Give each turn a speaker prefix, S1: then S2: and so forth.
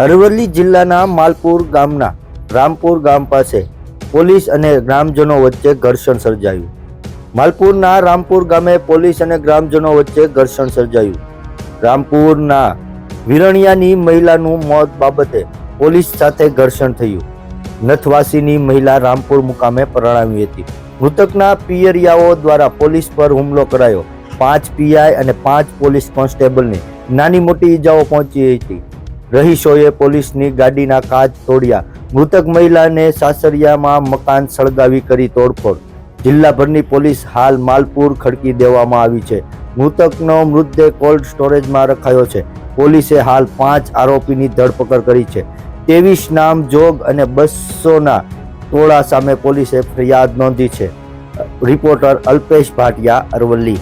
S1: અરવલ્લી જિલ્લાના માલપુર ગામના રામપુર ગામ પાસે પોલીસ અને ગ્રામજનો વચ્ચે ઘર્ષણ સર્જાયું. માલપુરના રામપુર ગામે પોલીસ અને ગ્રામજનો વચ્ચે ઘર્ષણ સર્જાયું. રામપુરના વિરણિયાની મહિલાનું મોત બાબતે પોલીસ સાથે ઘર્ષણ થયું. નથવાસીની મહિલા રામપુર મુકામે પરણાવી હતી. મૃતકના પિયરિયાઓ દ્વારા પોલીસ પર હુમલો કરાયો. પાંચ પીઆઈ અને પાંચ પોલીસ કોન્સ્ટેબલને નાની મોટી ઈજાઓ પહોંચી હતી. રહીશોએ પોલીસની ગાડીના કાચ તોડ્યા. મૃતક મહિલાને સાસરિયામાં મકાન સળગાવી કરી તોડફોડ. જિલ્લાભરની પોલીસ હાલ માલપુર ખડકી દેવામાં આવી છે. મૃતકનો મૃતદેહ કોલ્ડ સ્ટોરેજમાં રખાયો છે. પોલીસે હાલ પાંચ આરોપીની ધરપકડ કરી છે. ત્રેવીસ નામ જોગ અને બસોના ટોળા સામે પોલીસે ફરિયાદ નોંધી છે. રિપોર્ટર અલ્પેશ ભાટિયા અરવલ્લી.